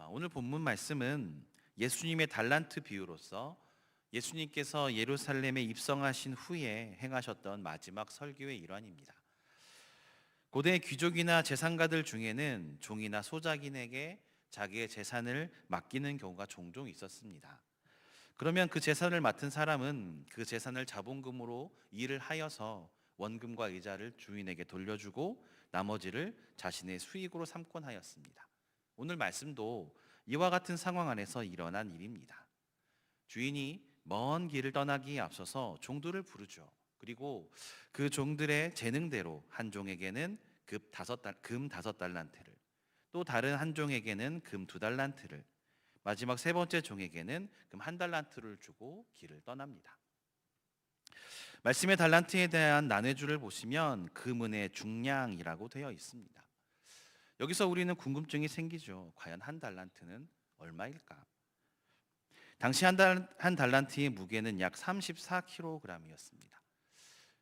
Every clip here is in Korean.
아, 오늘 본문 말씀은 예수님의 달란트 비유로서 예수님께서 예루살렘에 입성하신 후에 행하셨던 마지막 설교의 일환입니다. 고대 귀족이나 재산가들 중에는 종이나 소작인에게 자기의 재산을 맡기는 경우가 종종 있었습니다. 그러면 그 재산을 맡은 사람은 그 재산을 자본금으로 일을 하여서 원금과 이자를 주인에게 돌려주고 나머지를 자신의 수익으로 삼곤 하였습니다. 오늘 말씀도 이와 같은 상황 안에서 일어난 일입니다. 주인이 먼 길을 떠나기에 앞서서 종들을 부르죠. 그리고 그 종들의 재능대로 한 종에게는 금 다섯 달, 금 다섯 달란트를, 또 다른 한 종에게는 금 두 달란트를, 마지막 세 번째 종에게는 금 한 달란트를 주고 길을 떠납니다. 말씀의 달란트에 대한 나뇌주를 보시면 금은의 중량이라고 되어 있습니다. 여기서 우리는 궁금증이 생기죠. 과연 한 달란트는 얼마일까? 당시 한, 달, 한 달란트의 무게는 약 34kg이었습니다.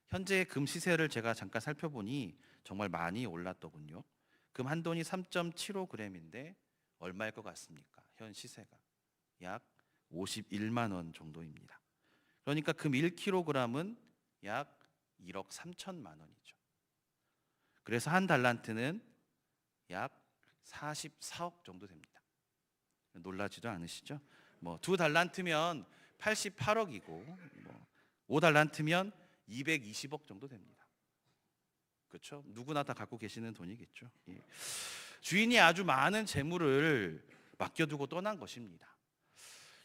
현재 금 시세를 제가 잠깐 살펴보니 정말 많이 올랐더군요. 금 한 돈이 3.75g인데 얼마일 것 같습니까? 현 시세가 약 51만 원 정도입니다. 그러니까 금 1kg은 약 1억 3천만 원이죠. 그래서 한 달란트는 약 44억 정도 됩니다. 놀라지도 않으시죠? 뭐 두 달란트면 88억이고 뭐 5달란트면 220억 정도 됩니다. 그렇죠? 누구나 다 갖고 계시는 돈이겠죠. 예. 주인이 아주 많은 재물을 맡겨두고 떠난 것입니다.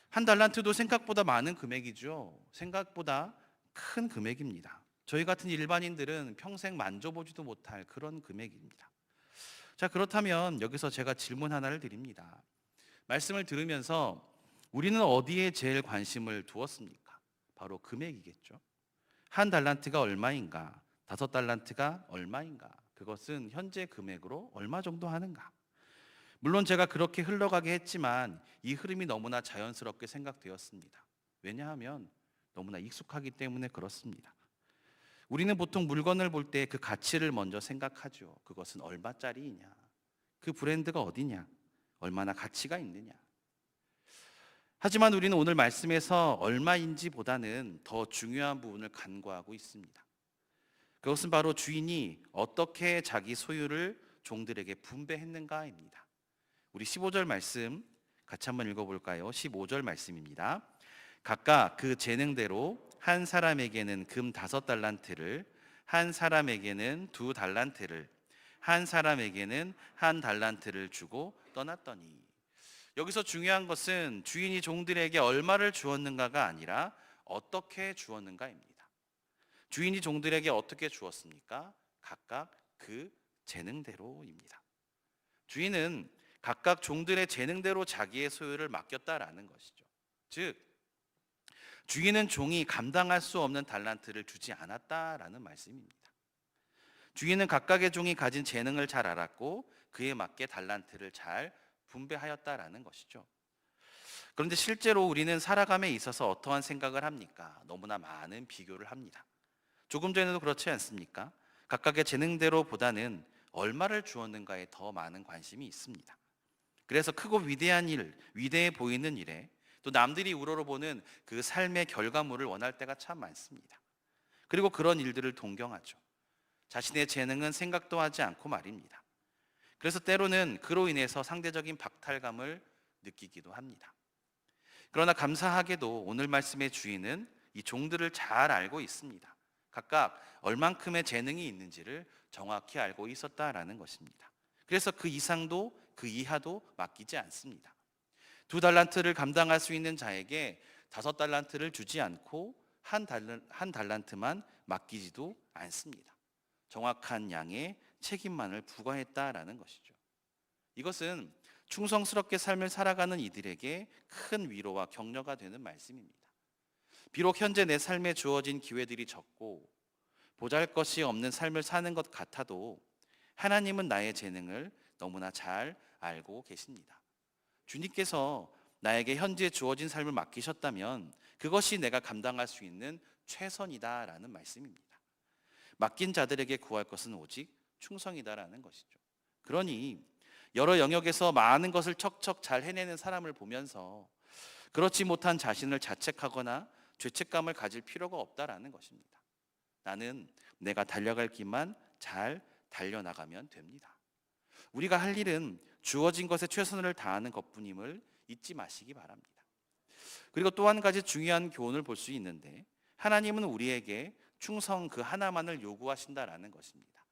한 달란트도 생각보다 많은 금액이죠. 생각보다 큰 금액입니다. 저희 같은 일반인들은 평생 만져보지도 못할 그런 금액입니다. 자, 그렇다면 여기서 제가 질문 하나를 드립니다. 말씀을 들으면서 우리는 어디에 제일 관심을 두었습니까? 바로 금액이겠죠. 한 달란트가 얼마인가? 다섯 달란트가 얼마인가? 그것은 현재 금액으로 얼마 정도 하는가? 물론 제가 그렇게 흘러가게 했지만 이 흐름이 너무나 자연스럽게 생각되었습니다. 왜냐하면 너무나 익숙하기 때문에 그렇습니다. 우리는 보통 물건을 볼 때 그 가치를 먼저 생각하죠. 그것은 얼마짜리이냐? 그 브랜드가 어디냐? 얼마나 가치가 있느냐? 하지만 우리는 오늘 말씀에서 얼마인지 보다는 더 중요한 부분을 간과하고 있습니다. 그것은 바로 주인이 어떻게 자기 소유를 종들에게 분배했는가입니다. 우리 15절 말씀 같이 한번 읽어볼까요? 15절 말씀입니다. 각각 그 재능대로 한 사람에게는 금 다섯 달란트를, 한 사람에게는 두 달란트를, 한 사람에게는 한 달란트를 주고 떠났더니. 여기서 중요한 것은 주인이 종들에게 얼마를 주었는가가 아니라 어떻게 주었는가입니다. 주인이 종들에게 어떻게 주었습니까? 각각 그 재능대로입니다. 주인은 각각 종들의 재능대로 자기의 소유를 맡겼다라는 것이죠. 즉, 주인은 종이 감당할 수 없는 달란트를 주지 않았다라는 말씀입니다. 주인은 각각의 종이 가진 재능을 잘 알았고 그에 맞게 달란트를 잘 분배하였다라는 것이죠. 그런데 실제로 우리는 살아감에 있어서 어떠한 생각을 합니까? 너무나 많은 비교를 합니다. 조금 전에도 그렇지 않습니까? 각각의 재능대로 보다는 얼마를 주었는가에 더 많은 관심이 있습니다. 그래서 크고 위대한 일, 위대해 보이는 일에 또 남들이 우러러보는 그 삶의 결과물을 원할 때가 참 많습니다. 그리고 그런 일들을 동경하죠. 자신의 재능은 생각도 하지 않고 말입니다. 그래서 때로는 그로 인해서 상대적인 박탈감을 느끼기도 합니다. 그러나 감사하게도 오늘 말씀의 주인은 이 종들을 잘 알고 있습니다. 각각 얼만큼의 재능이 있는지를 정확히 알고 있었다라는 것입니다. 그래서 그 이상도 그 이하도 맡기지 않습니다. 두 달란트를 감당할 수 있는 자에게 다섯 달란트를 주지 않고 한, 달란, 한 달란트만 맡기지도 않습니다. 정확한 양의 책임만을 부과했다라는 것이죠. 이것은 충성스럽게 삶을 살아가는 이들에게 큰 위로와 격려가 되는 말씀입니다. 비록 현재 내 삶에 주어진 기회들이 적고 보잘 것이 없는 삶을 사는 것 같아도 하나님은 나의 재능을 너무나 잘 알고 계십니다. 주님께서 나에게 현재 주어진 삶을 맡기셨다면 그것이 내가 감당할 수 있는 최선이다라는 말씀입니다. 맡긴 자들에게 구할 것은 오직 충성이다라는 것이죠. 그러니 여러 영역에서 많은 것을 척척 잘 해내는 사람을 보면서 그렇지 못한 자신을 자책하거나 죄책감을 가질 필요가 없다라는 것입니다. 나는 내가 달려갈 길만 잘 달려나가면 됩니다. 우리가 할 일은 주어진 것에 최선을 다하는 것뿐임을 잊지 마시기 바랍니다. 그리고 또 한 가지 중요한 교훈을 볼 수 있는데 하나님은 우리에게 충성 그 하나만을 요구하신다라는 것입니다.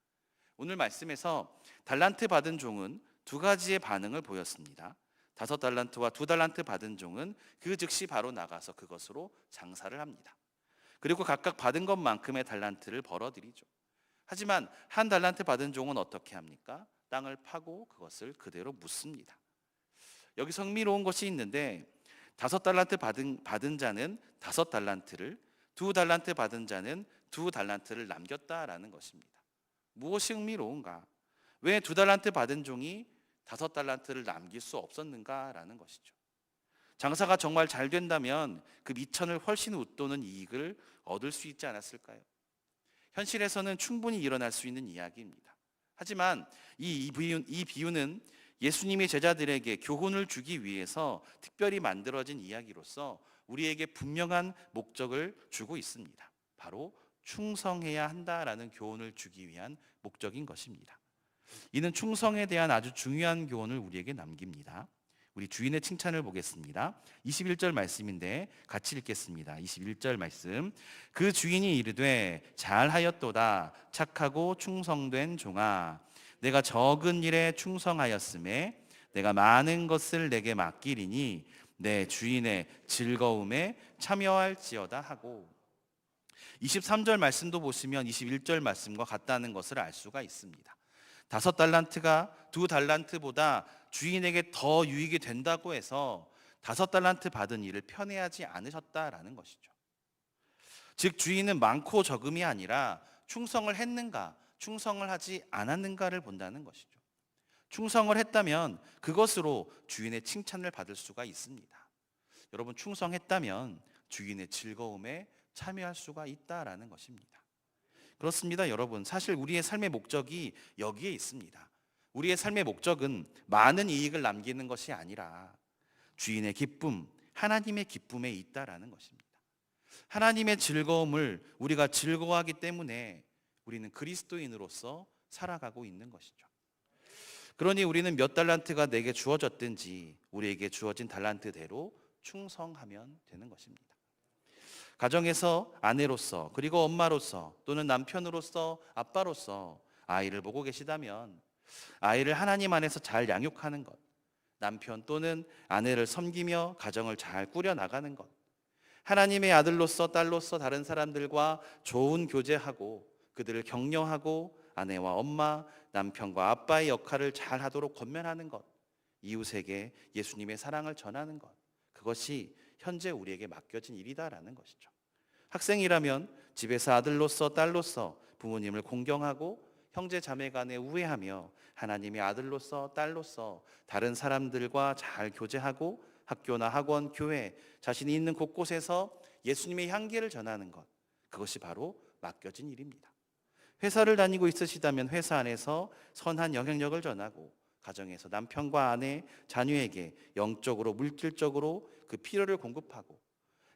오늘 말씀에서 달란트 받은 종은 두 가지의 반응을 보였습니다. 다섯 달란트와 두 달란트 받은 종은 그 즉시 바로 나가서 그것으로 장사를 합니다. 그리고 각각 받은 것만큼의 달란트를 벌어들이죠. 하지만 한 달란트 받은 종은 어떻게 합니까? 땅을 파고 그것을 그대로 묻습니다. 여기서 흥미로운 것이 있는데 다섯 달란트 받은, 받은 자는 다섯 달란트를 두 달란트 받은 자는 두 달란트를 남겼다라는 것입니다. 무엇이 흥미로운가? 왜 두 달란트 받은 종이 다섯 달란트를 남길 수 없었는가라는 것이죠. 장사가 정말 잘 된다면 그 미천을 훨씬 웃도는 이익을 얻을 수 있지 않았을까요? 현실에서는 충분히 일어날 수 있는 이야기입니다. 하지만 이 비유, 이 비유는 예수님의 제자들에게 교훈을 주기 위해서 특별히 만들어진 이야기로서 우리에게 분명한 목적을 주고 있습니다. 바로 충성해야 한다라는 교훈을 주기 위한 목적인 것입니다. 이는 충성에 대한 아주 중요한 교훈을 우리에게 남깁니다. 우리 주인의 칭찬을 보겠습니다. 21절 말씀인데 같이 읽겠습니다. 21절 말씀. 그 주인이 이르되 잘하였도다 착하고 충성된 종아 내가 적은 일에 충성하였음에 내가 많은 것을 내게 맡기리니 내 주인의 즐거움에 참여할지어다 하고 23절 말씀도 보시면 21절 말씀과 같다는 것을 알 수가 있습니다. 다섯 달란트가 두 달란트보다 주인에게 더 유익이 된다고 해서 다섯 달란트 받은 일을 편애하지 않으셨다라는 것이죠. 즉 주인은 많고 적음이 아니라 충성을 했는가, 충성을 하지 않았는가를 본다는 것이죠. 충성을 했다면 그것으로 주인의 칭찬을 받을 수가 있습니다. 여러분 충성했다면 주인의 즐거움에 참여할 수가 있다라는 것입니다. 그렇습니다, 여러분. 사실 우리의 삶의 목적이 여기에 있습니다. 우리의 삶의 목적은 많은 이익을 남기는 것이 아니라 주인의 기쁨, 하나님의 기쁨에 있다라는 것입니다. 하나님의 즐거움을 우리가 즐거워하기 때문에 우리는 그리스도인으로서 살아가고 있는 것이죠. 그러니 우리는 몇 달란트가 내게 주어졌든지 우리에게 주어진 달란트대로 충성하면 되는 것입니다. 가정에서 아내로서 그리고 엄마로서 또는 남편으로서 아빠로서 아이를 보고 계시다면 아이를 하나님 안에서 잘 양육하는 것, 남편 또는 아내를 섬기며 가정을 잘 꾸려 나가는 것, 하나님의 아들로서 딸로서 다른 사람들과 좋은 교제하고 그들을 격려하고 아내와 엄마, 남편과 아빠의 역할을 잘 하도록 권면하는 것, 이웃에게 예수님의 사랑을 전하는 것, 그것이 현재 우리에게 맡겨진 일이다라는 것이죠. 학생이라면 집에서 아들로서 딸로서 부모님을 공경하고 형제 자매 간에 우애하며 하나님의 아들로서 딸로서 다른 사람들과 잘 교제하고 학교나 학원, 교회 자신이 있는 곳곳에서 예수님의 향기를 전하는 것 그것이 바로 맡겨진 일입니다. 회사를 다니고 있으시다면 회사 안에서 선한 영향력을 전하고 가정에서 남편과 아내, 자녀에게 영적으로 물질적으로 그 필요를 공급하고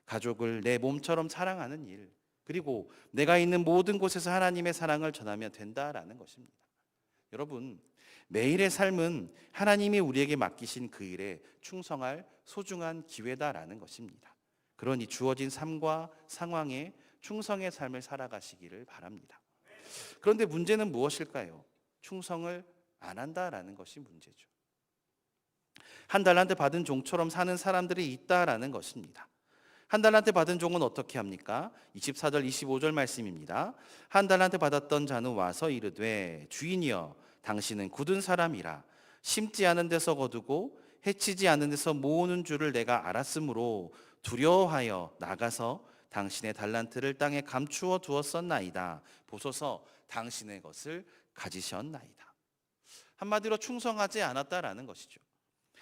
가족을 내 몸처럼 사랑하는 일 그리고 내가 있는 모든 곳에서 하나님의 사랑을 전하면 된다라는 것입니다. 여러분 매일의 삶은 하나님이 우리에게 맡기신 그 일에 충성할 소중한 기회다라는 것입니다. 그러니 주어진 삶과 상황에 충성의 삶을 살아가시기를 바랍니다. 그런데 문제는 무엇일까요? 충성을 안 한다라는 것이 문제죠. 한 달란트 받은 종처럼 사는 사람들이 있다라는 것입니다. 한 달란트 받은 종은 어떻게 합니까? 24절 25절 말씀입니다. 한 달란트 받았던 자는 와서 이르되 주인이여 당신은 굳은 사람이라 심지 않은 데서 거두고 해치지 않은 데서 모으는 줄을 내가 알았으므로 두려워하여 나가서 당신의 달란트를 땅에 감추어 두었었나이다. 보소서 당신의 것을 가지셨나이다. 한마디로 충성하지 않았다라는 것이죠.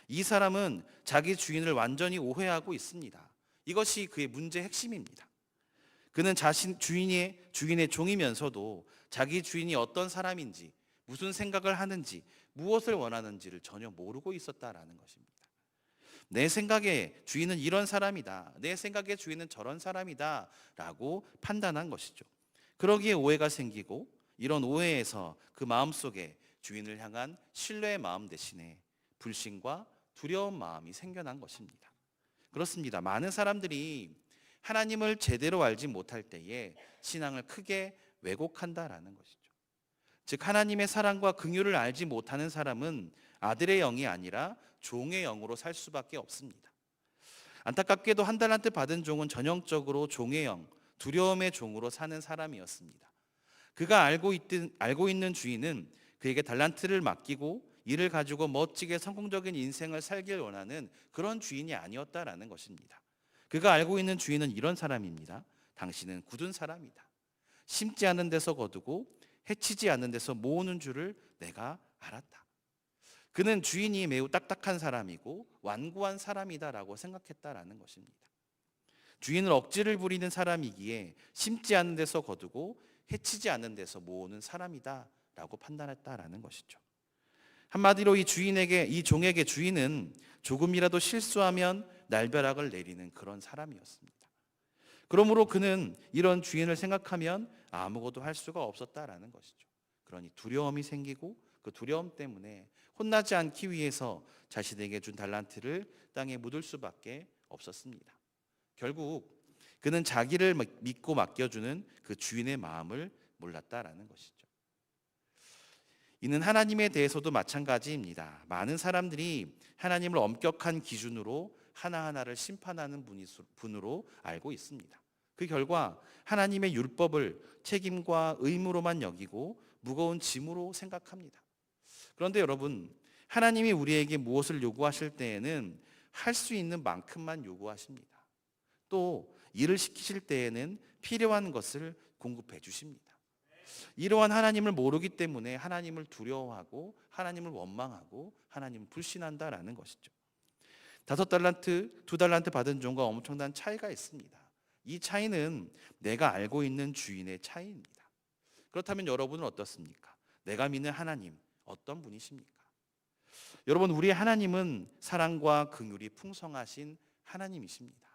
이 사람은 자기 주인을 완전히 오해하고 있습니다. 이것이 그의 문제 핵심입니다. 그는 자신 주인의 주인의 종이면서도 자기 주인이 어떤 사람인지 무슨 생각을 하는지 무엇을 원하는지를 전혀 모르고 있었다라는 것입니다. 내 생각에 주인은 이런 사람이다. 내 생각에 주인은 저런 사람이다. 라고 판단한 것이죠. 그러기에 오해가 생기고 이런 오해에서 그 마음 속에 주인을 향한 신뢰의 마음 대신에 불신과 두려운 마음이 생겨난 것입니다. 그렇습니다. 많은 사람들이 하나님을 제대로 알지 못할 때에 신앙을 크게 왜곡한다라는 것이죠. 즉 하나님의 사랑과 긍휼을 알지 못하는 사람은 아들의 영이 아니라 종의 영으로 살 수밖에 없습니다. 안타깝게도 한 달란트 받은 종은 전형적으로 종의 영, 두려움의 종으로 사는 사람이었습니다. 그가 알고 있든 알고 있는 주인은 그에게 달란트를 맡기고 이를 가지고 멋지게 성공적인 인생을 살길 원하는 그런 주인이 아니었다라는 것입니다. 그가 알고 있는 주인은 이런 사람입니다. 당신은 굳은 사람이다. 심지 않은 데서 거두고 해치지 않는 데서 모으는 줄을 내가 알았다. 그는 주인이 매우 딱딱한 사람이고 완고한 사람이다라고 생각했다라는 것입니다. 주인을 억지를 부리는 사람이기에 심지 않는 데서 거두고 해치지 않는 데서 모으는 사람이다라고 판단했다라는 것이죠. 한마디로 이 주인에게 이 종에게 주인은 조금이라도 실수하면 날벼락을 내리는 그런 사람이었습니다. 그러므로 그는 이런 주인을 생각하면 아무것도 할 수가 없었다라는 것이죠. 그러니 두려움이 생기고 그 두려움 때문에 혼나지 않기 위해서 자신에게 준 달란트를 땅에 묻을 수밖에 없었습니다. 결국 그는 자기를 믿고 맡겨주는 그 주인의 마음을 몰랐다라는 것이죠. 이는 하나님에 대해서도 마찬가지입니다. 많은 사람들이 하나님을 엄격한 기준으로 하나하나를 심판하는 분으로 알고 있습니다. 그 결과 하나님의 율법을 책임과 의무로만 여기고 무거운 짐으로 생각합니다. 그런데 여러분, 하나님이 우리에게 무엇을 요구하실 때에는 할 수 있는 만큼만 요구하십니다. 또 일을 시키실 때에는 필요한 것을 공급해 주십니다. 이러한 하나님을 모르기 때문에 하나님을 두려워하고 하나님을 원망하고 하나님을 불신한다라는 것이죠. 다섯 달란트, 두 달란트 받은 종과 엄청난 차이가 있습니다. 이 차이는 내가 알고 있는 주인의 차이입니다. 그렇다면 여러분은 어떻습니까? 내가 믿는 하나님 어떤 분이십니까? 여러분 우리 하나님은 사랑과 긍휼이 풍성하신 하나님이십니다.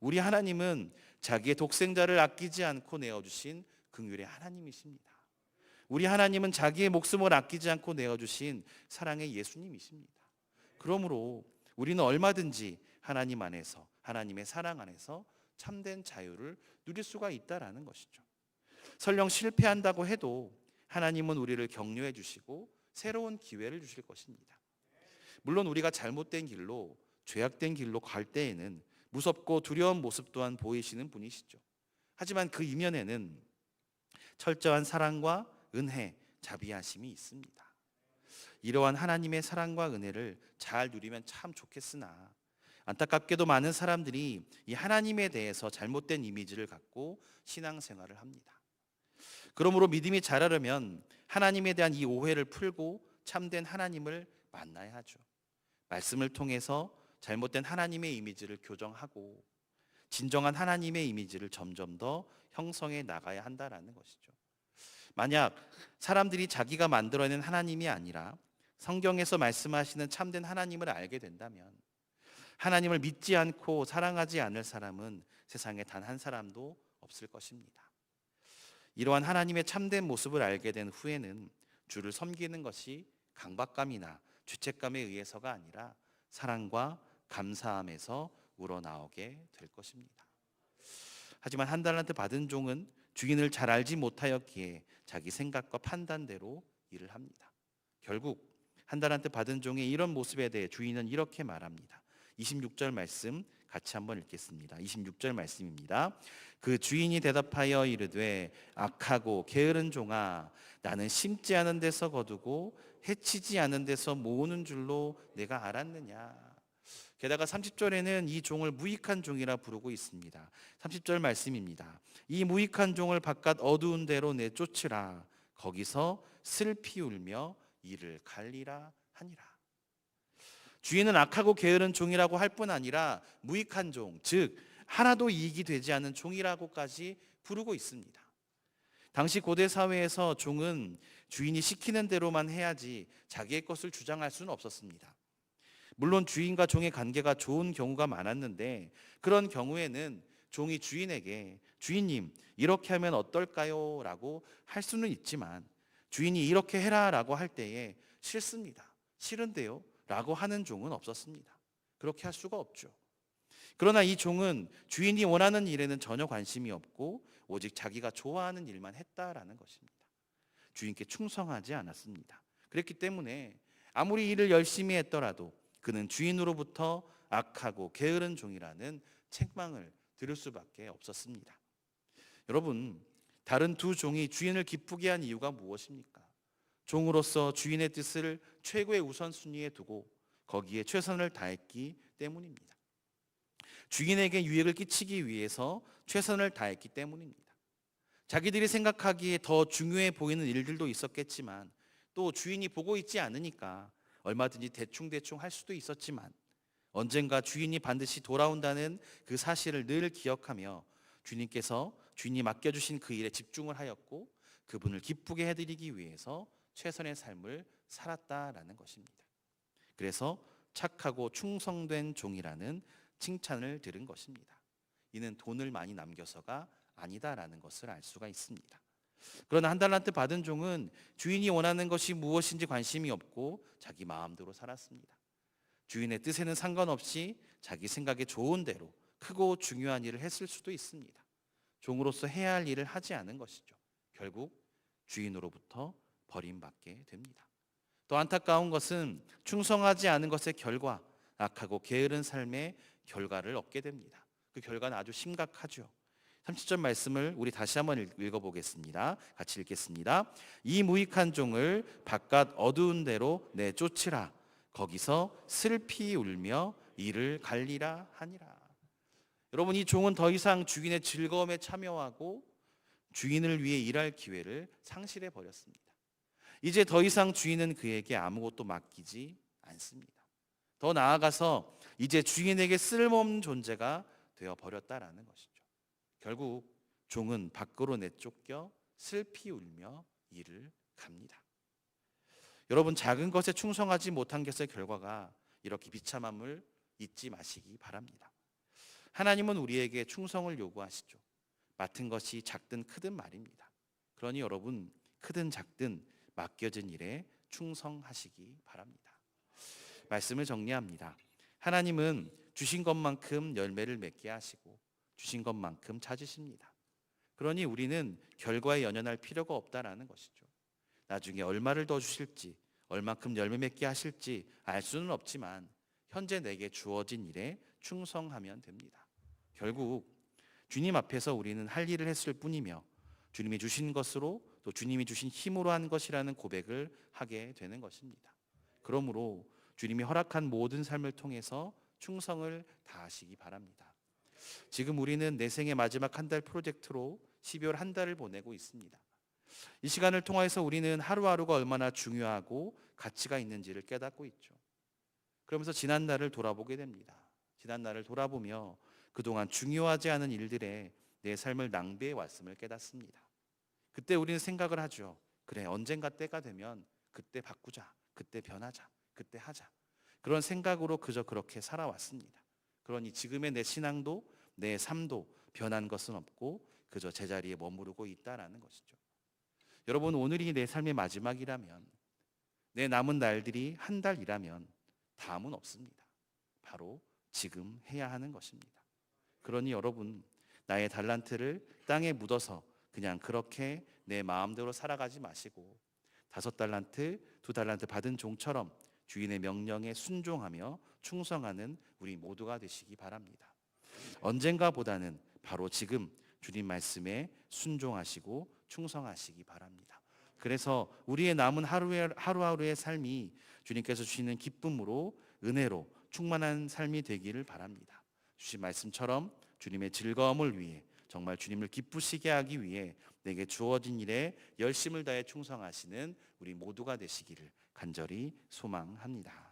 우리 하나님은 자기의 독생자를 아끼지 않고 내어 주신 긍휼의 하나님이십니다. 우리 하나님은 자기의 목숨을 아끼지 않고 내어 주신 사랑의 예수님이십니다. 그러므로 우리는 얼마든지 하나님 안에서 하나님의 사랑 안에서 참된 자유를 누릴 수가 있다라는 것이죠. 설령 실패한다고 해도 하나님은 우리를 격려해 주시고 새로운 기회를 주실 것입니다. 물론 우리가 잘못된 길로 죄악된 길로 갈 때에는 무섭고 두려운 모습 또한 보이시는 분이시죠. 하지만 그 이면에는 철저한 사랑과 은혜, 자비하심이 있습니다. 이러한 하나님의 사랑과 은혜를 잘 누리면 참 좋겠으나 안타깝게도 많은 사람들이 이 하나님에 대해서 잘못된 이미지를 갖고 신앙생활을 합니다. 그러므로 믿음이 자라려면 하나님에 대한 이 오해를 풀고 참된 하나님을 만나야 하죠. 말씀을 통해서 잘못된 하나님의 이미지를 교정하고 진정한 하나님의 이미지를 점점 더 형성해 나가야 한다라는 것이죠. 만약 사람들이 자기가 만들어낸 하나님이 아니라 성경에서 말씀하시는 참된 하나님을 알게 된다면 하나님을 믿지 않고 사랑하지 않을 사람은 세상에 단 한 사람도 없을 것입니다. 이러한 하나님의 참된 모습을 알게 된 후에는 주를 섬기는 것이 강박감이나 죄책감에 의해서가 아니라 사랑과 감사함에서 우러나오게 될 것입니다. 하지만 한 달란트 받은 종은 주인을 잘 알지 못하였기에 자기 생각과 판단대로 일을 합니다. 결국 한 달란트 받은 종의 이런 모습에 대해 주인은 이렇게 말합니다. 26절 말씀 같이 한번 읽겠습니다. 26절 말씀입니다. 그 주인이 대답하여 이르되 악하고 게으른 종아 나는 심지 않은 데서 거두고 해치지 않은 데서 모으는 줄로 내가 알았느냐. 게다가 30절에는 이 종을 무익한 종이라 부르고 있습니다. 30절 말씀입니다. 이 무익한 종을 바깥 어두운 데로 내쫓으라. 거기서 슬피 울며 이를 갈리라 하니라. 주인은 악하고 게으른 종이라고 할 뿐 아니라 무익한 종, 즉 하나도 이익이 되지 않는 종이라고까지 부르고 있습니다. 당시 고대 사회에서 종은 주인이 시키는 대로만 해야지 자기의 것을 주장할 수는 없었습니다. 물론 주인과 종의 관계가 좋은 경우가 많았는데 그런 경우에는 종이 주인에게 주인님 이렇게 하면 어떨까요? 라고 할 수는 있지만 주인이 이렇게 해라 라고 할 때에 싫습니다. 싫은데요? 라고 하는 종은 없었습니다. 그렇게 할 수가 없죠. 그러나 이 종은 주인이 원하는 일에는 전혀 관심이 없고 오직 자기가 좋아하는 일만 했다라는 것입니다. 주인께 충성하지 않았습니다. 그랬기 때문에 아무리 일을 열심히 했더라도 그는 주인으로부터 악하고 게으른 종이라는 책망을 들을 수밖에 없었습니다. 여러분, 다른 두 종이 주인을 기쁘게 한 이유가 무엇입니까? 종으로서 주인의 뜻을 최고의 우선순위에 두고 거기에 최선을 다했기 때문입니다. 주인에게 유익을 끼치기 위해서 최선을 다했기 때문입니다. 자기들이 생각하기에 더 중요해 보이는 일들도 있었겠지만 또 주인이 보고 있지 않으니까 얼마든지 대충대충 할 수도 있었지만 언젠가 주인이 반드시 돌아온다는 그 사실을 늘 기억하며 주님께서 주인이 맡겨주신 그 일에 집중을 하였고 그분을 기쁘게 해드리기 위해서 최선의 삶을 살았다라는 것입니다. 그래서 착하고 충성된 종이라는 칭찬을 들은 것입니다. 이는 돈을 많이 남겨서가 아니다라는 것을 알 수가 있습니다. 그러나 한 달란트 받은 종은 주인이 원하는 것이 무엇인지 관심이 없고 자기 마음대로 살았습니다. 주인의 뜻에는 상관없이 자기 생각에 좋은 대로 크고 중요한 일을 했을 수도 있습니다. 종으로서 해야 할 일을 하지 않은 것이죠. 결국 주인으로부터 버림받게 됩니다. 또 안타까운 것은 충성하지 않은 것의 결과, 악하고 게으른 삶의 결과를 얻게 됩니다. 그 결과는 아주 심각하죠. 30절 말씀을 우리 다시 한번 읽어보겠습니다. 같이 읽겠습니다. 이 무익한 종을 바깥 어두운 데로 내쫓으라. 거기서 슬피 울며 이를 갈리라 하니라. 여러분 이 종은 더 이상 주인의 즐거움에 참여하고 주인을 위해 일할 기회를 상실해 버렸습니다. 이제 더 이상 주인은 그에게 아무것도 맡기지 않습니다. 더 나아가서 이제 주인에게 쓸모없는 존재가 되어 버렸다라는 것이죠. 결국 종은 밖으로 내쫓겨 슬피 울며 일을 갑니다. 여러분 작은 것에 충성하지 못한 것의 결과가 이렇게 비참함을 잊지 마시기 바랍니다. 하나님은 우리에게 충성을 요구하시죠. 맡은 것이 작든 크든 말입니다. 그러니 여러분 크든 작든 맡겨진 일에 충성하시기 바랍니다. 말씀을 정리합니다. 하나님은 주신 것만큼 열매를 맺게 하시고 주신 것만큼 찾으십니다. 그러니 우리는 결과에 연연할 필요가 없다라는 것이죠. 나중에 얼마를 더 주실지, 얼마큼 열매 맺게 하실지 알 수는 없지만 현재 내게 주어진 일에 충성하면 됩니다. 결국 주님 앞에서 우리는 할 일을 했을 뿐이며 주님이 주신 것으로 또 주님이 주신 힘으로 한 것이라는 고백을 하게 되는 것입니다. 그러므로 주님이 허락한 모든 삶을 통해서 충성을 다하시기 바랍니다. 지금 우리는 내 생의 마지막 한 달 프로젝트로 12월 한 달을 보내고 있습니다. 이 시간을 통해서 우리는 하루하루가 얼마나 중요하고 가치가 있는지를 깨닫고 있죠. 그러면서 지난 날을 돌아보게 됩니다. 지난 날을 돌아보며 그동안 중요하지 않은 일들에 내 삶을 낭비해 왔음을 깨닫습니다. 그때 우리는 생각을 하죠. 그래, 언젠가 때가 되면 그때 바꾸자. 그때 변하자. 그때 하자. 그런 생각으로 그저 그렇게 살아왔습니다. 그러니 지금의 내 신앙도 내 삶도 변한 것은 없고 그저 제자리에 머무르고 있다라는 것이죠. 여러분 오늘이 내 삶의 마지막이라면 내 남은 날들이 한 달이라면 다음은 없습니다. 바로 지금 해야 하는 것입니다. 그러니 여러분 나의 달란트를 땅에 묻어서 그냥 그렇게 내 마음대로 살아가지 마시고 다섯 달란트, 두 달란트 받은 종처럼 주인의 명령에 순종하며 충성하는 우리 모두가 되시기 바랍니다. 언젠가보다는 바로 지금 주님 말씀에 순종하시고 충성하시기 바랍니다. 그래서 우리의 남은 하루의, 하루하루의 삶이 주님께서 주시는 기쁨으로 은혜로 충만한 삶이 되기를 바랍니다. 주신 말씀처럼 주님의 즐거움을 위해 정말 주님을 기쁘시게 하기 위해 내게 주어진 일에 열심을 다해 충성하시는 우리 모두가 되시기를 간절히 소망합니다.